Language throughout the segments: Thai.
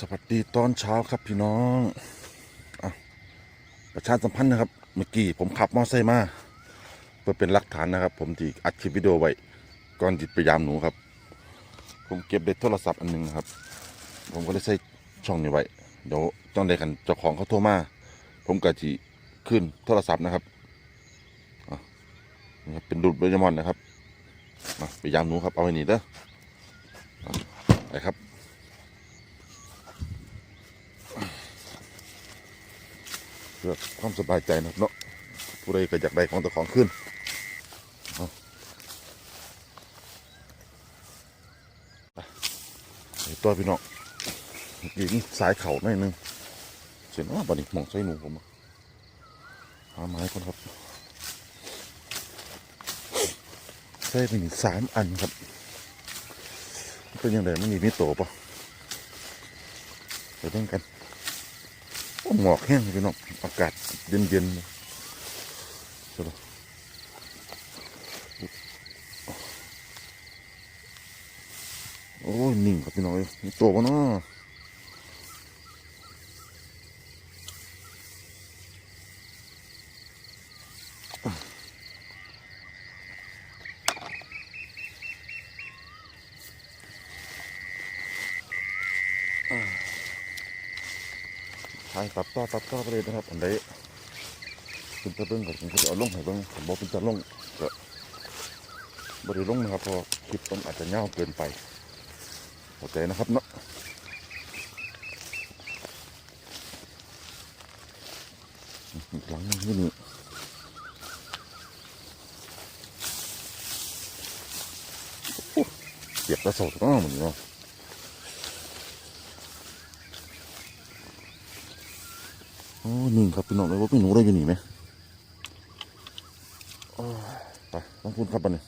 สวัสดีตอนเช้าครับพี่น้องอประชาสัมพันธ์นะครับ เมื่อกี้ผมขับมอเตอร์ไซค์มา เพื่อเป็นหลักฐานนะครับ ผมที่อัดคลิปวิดีโอไว้ก่อนจิตพยายามหนูครับ ผมเก็บได้โทรศัพท์อันหนึงครับ ผมก็เลยใส่ช่องนี้ไว้ เดี๋ยวต้องได้กันเจ้าของเขาโทรมา ผมก็จีขึ้นโทรศัพท์นะครับนี่ครับเป็นดูดเบอร์มอนนะครับพยายามหนูครับเอาไว้นี่เด้ออะไปครับ พื่อความสบายใจนะครับเนาะผู้ใดก็อยากได้ของตัวของขึ้นตัวพี่น้องเมื่อกี้นี่สายเข่าหน่อยหนึงเสียงว่าบันนี้มองใส่หนูผมหาไม้ก่อนครับใส่ไปนี่สามอันครับเป็นยังไงมันมีมีโตปะไปเล่นกัน หมอกแห้งพี่น้องอากาศเย็นเย็นสบายโอ้ยนิ่งครับพี่น้องเอ้ยมีตัวปะเนาะ ตัดต่อตัดต่อไปเลยนะครับอันใดเป็นตะเบิ้งกับผมก็จะเอาลงให้เบิ้งผมบอกเป็นตะลงก็บริลงนะครับเพราะคลิปมันอาจจะเงาวเกินไปเข้าใจนะครับเนาะอีกหลังหนึงที่นี่เก็บกระสอบก็เหมือนเนาะ โอ้นิ่งครับพี่น้องเลยว่าพี่หนูได้อยู่นี่ไหมไปต้องพูดครับบันนี้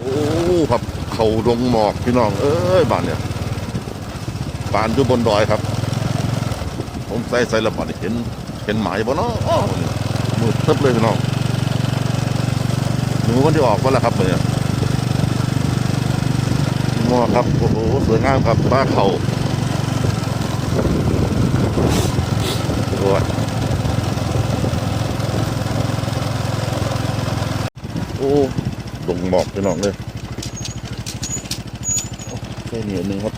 โอ้ครับเขาดงหมอกพี่น้องเอ้ยบ้านเนี่ยบ้านอยู่บนดอยครับ ผมใส่ใส่ระบาดนี่เห็นเห็นหมายบ่เนาะอ้อนี่มืดทึบเลยพี่น้องหนูมันที่ออกก็แล้วครับเนี่ยหมอกครับโอ้โหสวยงามครับบ้าเขาโอ้ยโอ้ดงหมอกไปน้องเลยโอ้แค่นี้อันหนึงครับ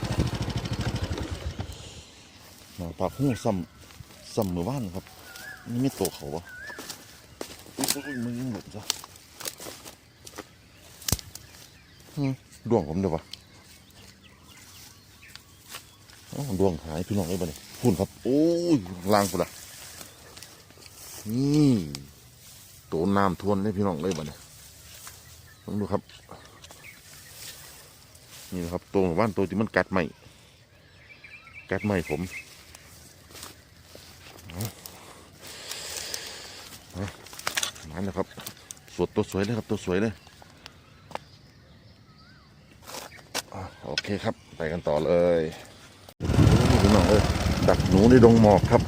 มาปากหูซ้ำซ้ำมือบ้านครับ นี่ไม่โตเขาวะอุ้ยอุ้ยมึงยังหลุดจ้ะฮึดวงผมเดี๋ยววะอ้วดวงหายพี่น้องไอ้บ้านี่พุ่นครับ โอ้ยล่างพุ่นละนี่โตน้ำทวนเลยพี่น้องเลยบ้านี่ ลองดูครับ นี่นะครับตัวหมู่บ้านตัวที่มันกัดใหม่กัดใหม่ผมเอาเอามาแล้วครับ สวดตัวสวยเลยครับตัวสวยเลยอโอเคครับ ไปกันต่อเลยโอ้พี่น้องเอ้ยดักหนูในดงหมอกครับ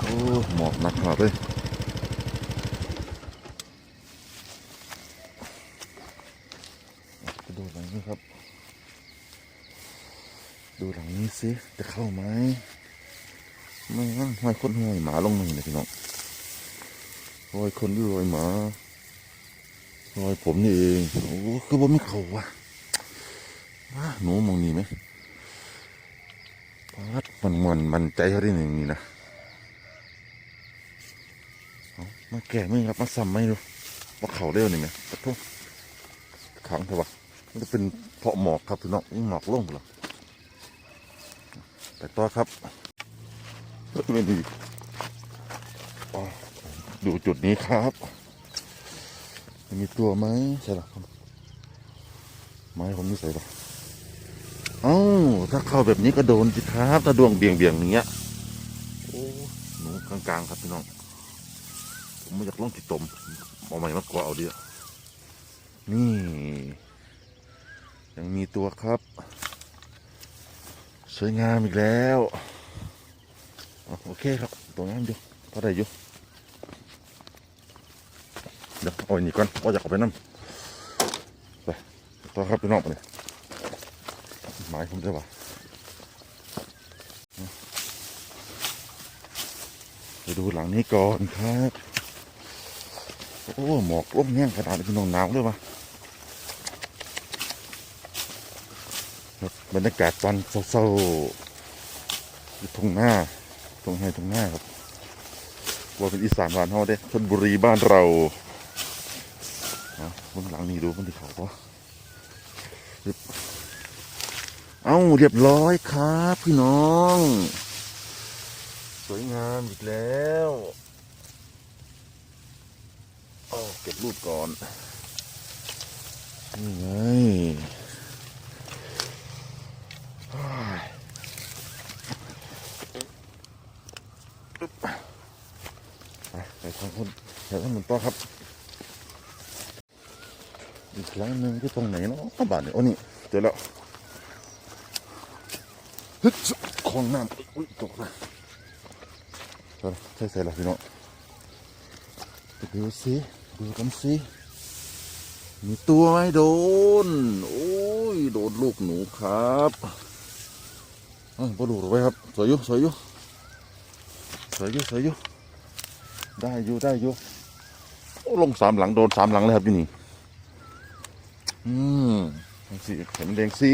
โอ้หมอกหนักขนาดเลย ไป ดูหลังนี้ครับ ดูหลังนี้สิจะเข้าไหมไม่งั้นห้อยคนห้อยหมาลงหนึ่งเลยพี่น้องห้อยคนด้วยรอยหมาห้อยผมนี่เองโอ้คือว่าไม่เขาวะหนูมองนี่ไหมปัดมันมันมันใจเขาได้หนึ่งนี่นะมาแก่ไม่ครับมาซ้ำไม่รู้ว่าเขาเร็วนี่ไหมขอโทษขังเถอะวะ มันจะเป็นเพาะหมอกครับพี่น้องหมอกลงเหรอไปต่อครับไม่ดีดูจุดนี้ครับมีตัวไหมใช่หรอไม้ผมนี่ใส่หรอเอ้าถ้าเข้าแบบนี้ก็โดนสิครับ ถ้าดวงเบี่ยงเบี่ยงอย่างเงี้ยโอ้หนูกลางๆครับพี่น้อง ผมไม่อยากลงจิตตมเอาใหม่มากกว่าเอาเดียวนี่ ยังมีตัวครับ สวยงามอีกแล้วโอเคครับตัวนั่มอยู่พอได้อยู่เดี๋ยวเอาอันี้ก่อนว่าอยากเอาไปน้ำไปตัวครับพี่นอกไปเลยหมายผมจะว่าไปดูหลังนี้ก่อนครับ โอ้หมอกล่มแห้งขนาดนี้น้องหนาวเลยวะ บรรยากาศตอนเศร้าๆอยู่ตรงหน้าตรงให้ตรงหน้าครับว่าเป็นอีสานบ้านเฮาเด้ชนบุรีบ้านเราเอาเบนหลังนี้ดูมันที่เขาปะเอ้าเรียบร้อยครับ พี่น้อง สวยงามอีกแล้วเอาเก็บรูปก่อนนี่ไง ไปทางคนไปทางคนต่อครับ อีกครั้งหนึ่งที่ตรงไหนเนาะบ้านเนี่ยโอ้นี่เจอแล้วฮึดของน้ำอุ้ยตกเลยก็ใช่ใส่ละพี่น้องไปดูสิดูกันสิมีตัวไหมโดน โอ้ย โดนลูกหนูครับ เอ้ยพอดูกหรือไว้ครับ สวยอยู่สวยอยู่สวยอยู่สวยอยู่ได้อยู่ได้อยู่ลงสามหลังโดนสามหลังเลยครับที่นี่อืมแดงสิเห็นแดงสิ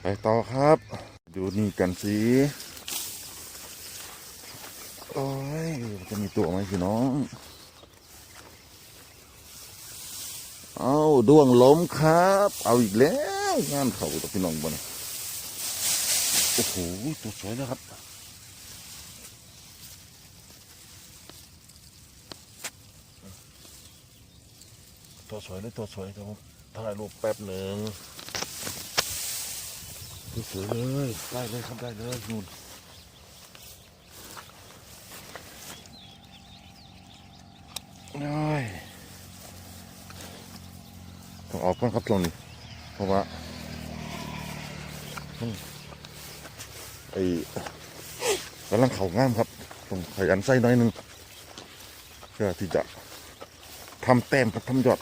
ไปต่อครับ ดูนี่กันสิโอ้ยจะมีตัวไหมพี่น้อง เอาด้วงล้มครับ เอาอีกแล้วงานเขาตัวพี่น้องบนะ โอ้โหตัวสวยนะครับตัวสวยเลยตัวสวยครับผมถ่ายรูปแป๊บหนึ่งตัวสวยเลยได้เลยครับได้เลยนู่นโอ้ยต้องออกก่อนครับช่วงนี้เพราะว่ามัน ไอ้กำลังเข่างามครับต้องขยันใส่น้อยนึงเพื่อที่จะทำแต้มกับทำยอด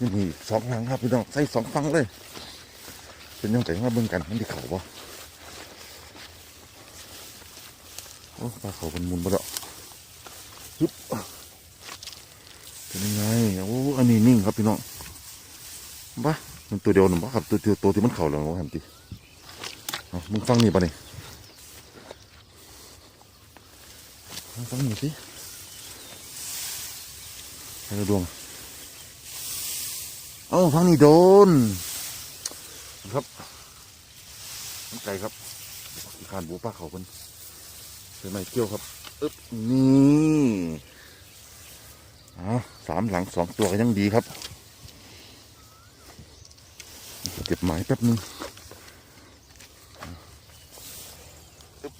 นี่มีสองหลังครับพี่น้องใส่สองฟังเลย เป็นยังไงมาเบิ่งกันมันที่เขาบ่โอ้ปลาเขาเป็นมุนบ่ดอกฮึบเป็นยังไงโอ้อันนี้นิ่งครับพี่น้องบ้ามันตัวเดียวหนึ่งบ้าครับตัวเดียวตัวที่มันเข่าแล้วว่าหันตีเอา มึงฟังนี่ปะนี่มึงฟังนี่สิใครกระดวงเอ้าฟังนี่โดน ครับน้ำไก่ครับอีกานบัวป้าเขาเป็นเป็นไม้เกี้ยวครับอึ๊บนี่เอาสามหลังสองตัวก็ยังดีครับ เก็บหมายแป๊บนึงอึ๊บ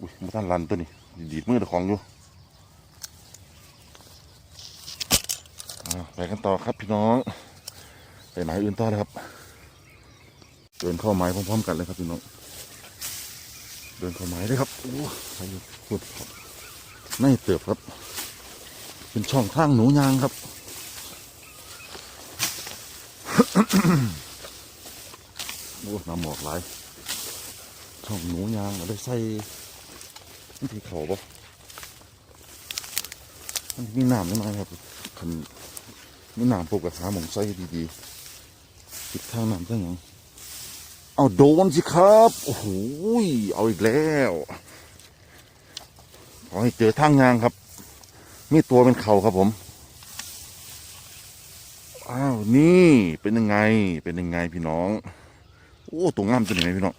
อุ้ย มาท่านลันตัวนี้ดีดมือเจ้าของอยู่ไปกันต่อครับพี่น้องไปหมายอื่นต่อเลยครับ เดินเข้าไม้พร้อมๆกันเลยครับพี่น้อง เดินเข้าไม้เลยครับโอ้ใครพูดไม่เติบครับ เป็นช่องทางหนูยางครับโอ้น้ำหมอกไหลายช่องหนูยางเอาได้ใส่ วิธีเขาปะมันมีน้ำนิดหน่อยครับคันมีน้ำปกกับหาหมองใส่ดีๆติดทางน้ำได้ยังเอาโดนสิครับ โอ้โหยเอาอีกแล้วขอให้เจอทางยางครับ มีตัวเป็นเขาครับผมอ้าวนี่เป็นยังไงเป็นยังไงพี่น้อง โอ้ตัวงามตัวยังไงพี่น้อง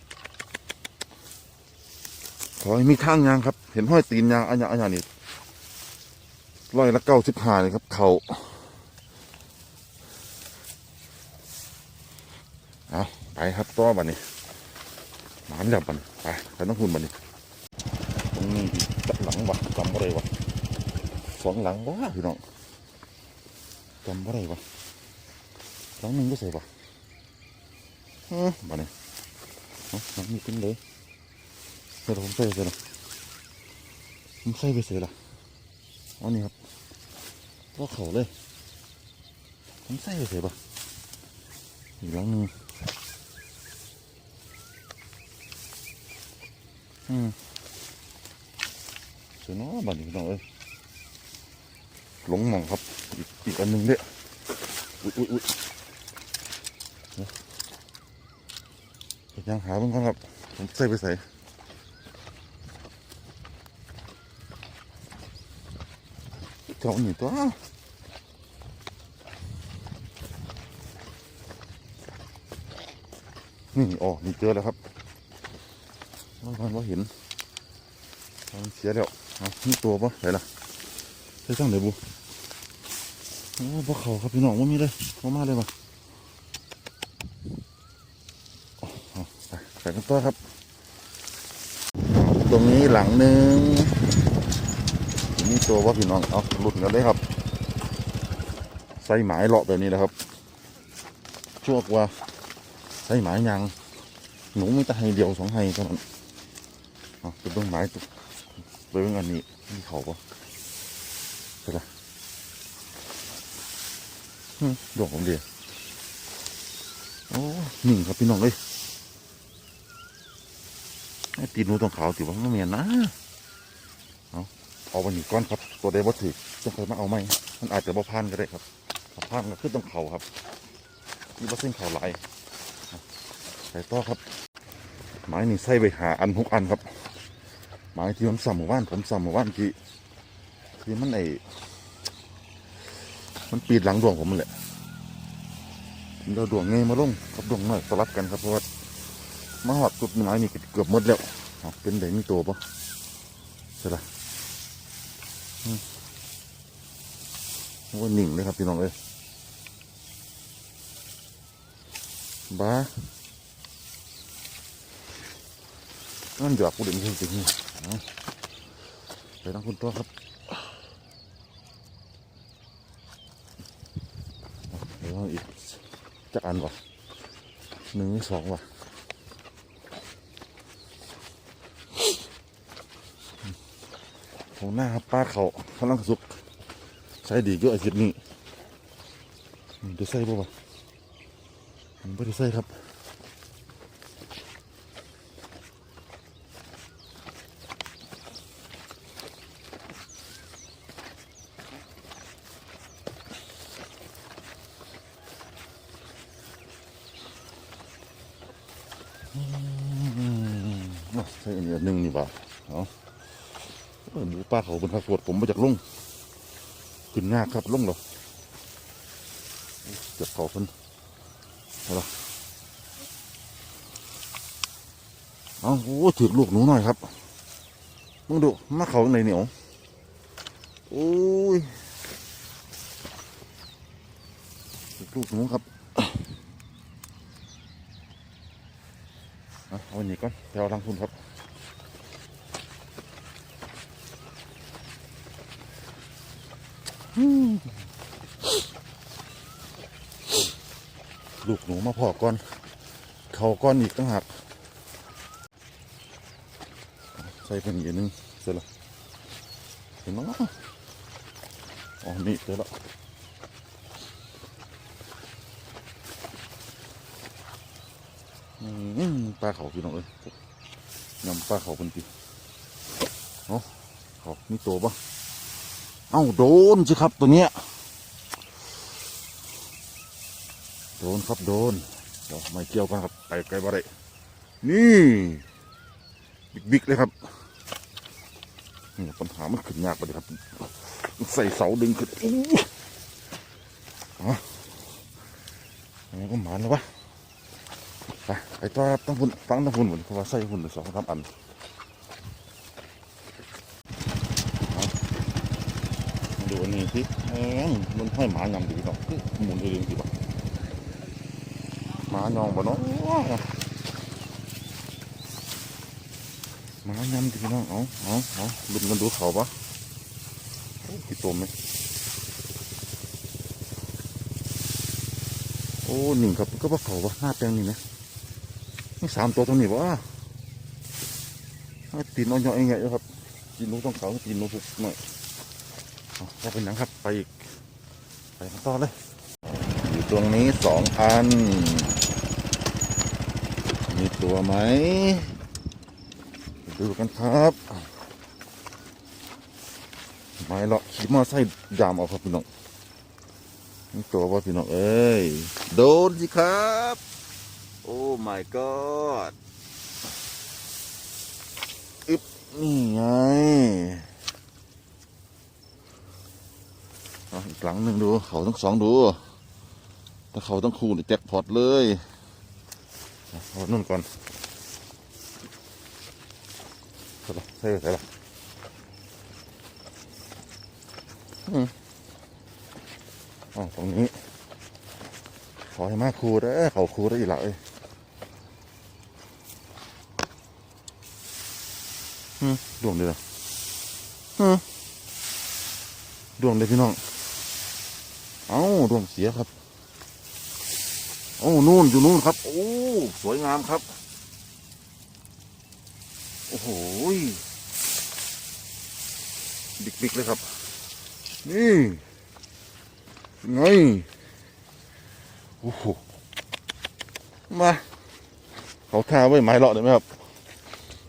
ขอให้มีทางยางครับ เห็นห้อยตีนยางอันยางอันยางนี่ร้อยละเก้าสิบห้าเลยครับ เขาเอาไปครับต่อบันนี้หมานแล้วบันไปไปต้องหุ่นบันนี้ตรงนี้จักหลังวะจำบ่ได้วะสองหลังวะพี่น้องจำบ่ได้วะหลังหนึ่งก็ใส่วะเฮ้ยบันนี้เอาหลังนี้ขึ้นเลย เดี๋ยวผมใส่ไปใส่ละผมใส่ไปใส่ละเอันนี้ครับก็เขาเลย ผมใส่ไปใส่ปะอีกหลังนึงอืมเสียเนาะบัดนี้พี่น้องเอ้ยหลงหมองครับอีกอีกอันหนึ่งเด้ออุ้ยอุ้ยอุ้ยยังหาเพิ่งก่อนครับผมใส่ไปใส่ เจ้าหนีตัวนี่อ๋อนี่เจอแล้วครับมันว่าเห็นมันเสียแล้วเอานี่ตัวปะไหนล่ะใช่ช่างเดี๋ยวบุโอ้พวกเขาครับพี่น้องว่ามีเลยเขามาเลยมาอ๋อเอาไปไปกันต่อครับ ตรงนี้หลังหนึ่ง นี่ตัวว่าพี่น้องเอาหลุดกันเลยครับใส่หมายเลาะแบบนี้นะครับชั่วกว่าใส่หมายยางหนูมีแต่ให้เดียวสองให้เท่านั้นเอาไปเบิ่งหมายตัวไปเบิ่งอันนี้นี่เขาปะใช่ละหึดอกผมเดียวโอ้หนึ่งครับพี่น้องเลยไอ้ตีนูตรงขาวถือว่าไม่เมียนนะ เอาไปหนึ่งก้อนครับ ตัวใดบ่ถือจะเคยมาเอาไหมมันอาจจะบ่พานก็ได้ครับพานก็ขึ้นตรงเขาครับนี่บ่เส้นเขาหลายใส่ต่อครับไม้นี่ใส่ไปหาอันหกอันครับไม้ที่ผมสั่มหมู่บ้านผมสั่มหมู่บ้านที่ที่มันไอมันปีดหลังดวงผมมันแหละเอาดวงเงยมาลงกับดวงน้อยสลับกันครับเพราะว่ามาหอดจุดไม้นี่เกือบหมดแล้วเป็นไดมีตัวปะใช่ละอืม ว่าหนิ่งเลยครับพี่น้องเอ้ยบ้านั่นหยอกกูเด่นจริงๆเอาไปทางคุณตัวครับเอาเดี๋ยวอีกจักอันวะหนึ่งสองวะ ของหน้าครับป้าเขากำลังสุกใช้ดีเยอะอาทิตย์นี้อืมได้ใส่บ่วะผมไม่ได้ใส่ครับอืมเอาใส่อันนี้อันหนึ่งนี่บ่าเอาเออ หมูป่าเขาเป็นผักสดผมมาจากลุงขึ้นยากครับลุงเหรอจ็บเขาเพิ่นเอาละเอาโอ้ถือลูกหนูหน่อยครับมึงดูมาเขาในเหนียวโอ้ยถือลูกหนูครับเอาอันนี้ก่อนไปเอาทางคุณครับ ลูกหนูมาพอก่อน เขาก้อนอีกตั้งหัก ใส่เป็นอีกนึงเสร็จแล้วเห็นไหมอ๋อนี่เสร็จแล้วอืมปลาเขาพี่น้องเอ้ยยำปลาเขาเป็นปีเนาะเขามีตัวปะ เอ้าโดนสิครับตัวเนี้ยโดนครับโดนเดี๋ยวไม่เกี่ยวกันครับไปไกลบ่ได้นี่บิ๊กๆเลยครับนี่ปัญหามันขึ้นยากไปเลยครับ ใส่เสาดึงขึ้นอู้อ๋ออันนี้ก็หมานแล้ววะไปไปต่อครับต้องพุ่นฟังต้องพุ่นหมือนเพราะว่าใส่หุ่นสองสามอันเอามา ดูอันนี้สิแหมมันห้อยหมายังดีเนาะหมุนเองดีป่ะหมายองบ่เนาะหมายำที่พี่น้องเอาเอาเอาลุ้นกันดูเขาปะโอ้พี่ตัวไหมโอ้หนึ่งครับก็ว่าเขาปะหน้าแปลงนี่นะนี่สามตัวตรงนี้วะตีนน้อยๆเองไงครับตีนนูต้องเขาตีนนูผูกหน่อย เอาเป็นหนังครับไปอีก ไปกันต่อเลย อยู่ตรงนี้สองอัน มีตัวไหม ดูกันครับไม้เลาะขี่มอไซค์ยามเอาครับพี่น้องนี่ตัวว่าพี่น้องเอ้ย โดนสิครับ โอ้ my god อึบนี่ไงเอีกหลังหนึ่งดู เขาทั้งสองดู ถ้าเขาทั้งคู่นี่แจ็คพอตเลยเอานู่นก่อนใส่ละใส่ละใส่ละอืมอ๋อตรงนี้ ขอให้มาครูเด้เขาครูได้อีกแล้วเอ้ยอืมดวงเดียวอืมดวงเดียวพี่น้อง ดวงเสียครับ โอ้นู่นอยู่นู่นครับ โอ้สวยงามครับ โอ้โหยดิกๆเลยครับ นี่ไงโอ้โหมาเขาท่าไว้ไม้เลาะได้ไหมครับ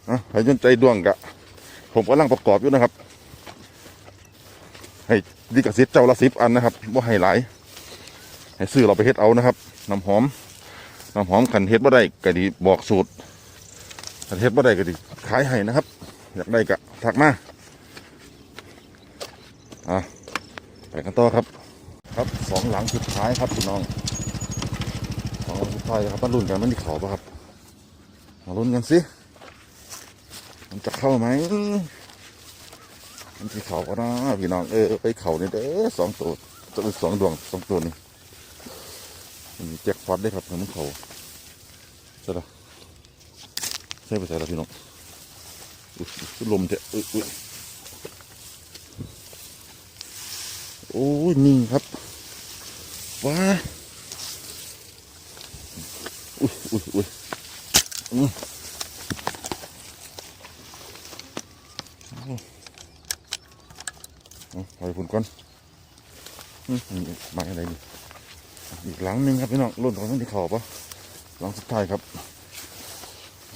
อะให้ยนใจดวงกะ ผมกำลังประกอบอยู่นะครับ ให้ดีกับสิทธิ์เจ้าละสิบอันนะครับว่าให้หลาย ให้ซื้อเราไปเฮ็ดเอานะครับน้ำหอมน้ำหอมขันเฮ็ดบ่ได้ก็ดีบอกสูตรขันเฮ็ดบ่ได้ก็ดีขายให้นะครับ อยากได้ก็ทักมาอะไปกันต่อครับ ครับสองหลังสุดท้ายครับพี่น้องสองหลังสุดท้ายครับมาลุ้นกันมันที่เขาปะครับมาลุ้นกันสิมันจะเข้าไหมมันที่เขาก็นะพี่น้องเออไปเขานี่เด้อสองตัวตัวสองดวงสองตัวนี่ แจ็คพอตได้ครับมันเขาใช่ละใช่ไปใช่ละพี่น้องอุ๊ยอุ๊ยลมเถอะอุ๊ยอุ๊ยโอ้ยนิ่งครับว้าอุ้ยอุ้ยอุ้ยอืมเอาเอาปล่อยฝุ่นก่อนอืมนี่ไม้อะไรนี่ อีกหลังหนึ่งครับพี่น้องรุ่นของที่เขาปะหลังสุดท้ายครับ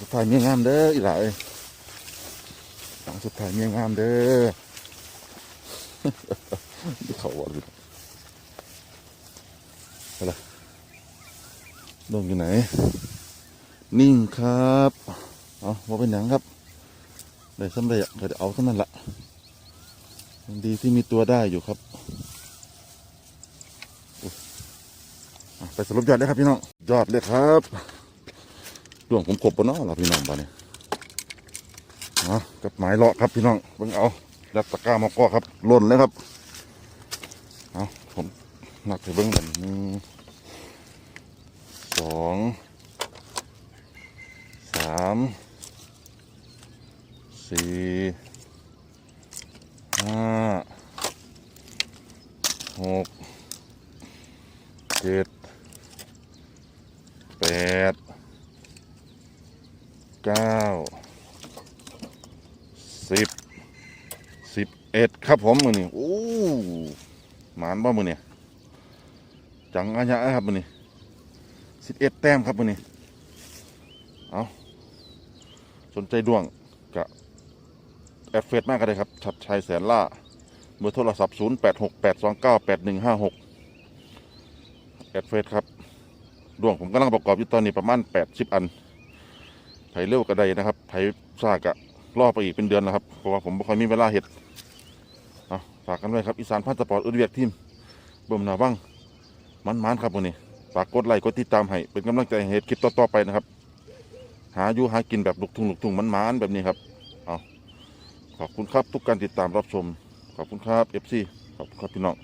สุดท้ายเมียงามเด้ออีหลายหลังสุดท้ายเมียงามเด้อที่เขาว่าพี่น้องลงอยู่ไหน นิ่งครับเอาว่าเป็นหยังครับได้สำเร็จก็จะเอาเท่านั้นละดีที่มีตัวได้อยู่ครับอุ๊ยอะ ไปสรุปยอดเลยครับพี่น้องยอดเลยครับดวงผมกบปเนาะล่ะพี่น้องบ้านนี้อะกับไม้เลาะครับพี่น้องเบิ่งเอาแล้วตะกร้ามาก็ครับล่นเลยครับเอาผมหนักไปเบิ่งแบบนี้ สองสามสี่ห้าหกเจ็ดแปดเก้าสิบสิบเอ็ด ครับผมมือนี่โอ้หมานบ่มือนี่จังอาญะครับมือนี่สิบเอ็ดแต้มครับวันนี้เอาสนใจดวงกะแอดเฟซมากก็ได้ครับ ชัดชัยแสนล่าเบอร์โทรศัพท์ 0 8 6 8 2 9 8 1 5 6 แอดเฟซครับ ดวงผมกำลังประกอบอยู่ตอนนี้ประมาณ 80 อันไผเร็วก็ได้นะครับไผซากะรอไปอีกเป็นเดือนแล้วครับ เพราะว่าผมไม่ค่อยมีเวลาเห็ด ฝากกันไว้ครับอีสานพันสปอร์ตอุดเวียกทีมเบิ่มหนาบ้างมันมันครับวันนี้ฝากกดไลค์กดติดตามให้เป็นกำลังใจให้เฮ็ดคลิปต่อๆไปนะครับ หาอยู่หากินแบบลุกทุ่งลุกทุ่งมันมันแบบนี้ครับเอาขอบคุณครับทุกการติดตามรับชม ขอบคุณครับเอฟซีขอบคุณครับพี่น้อง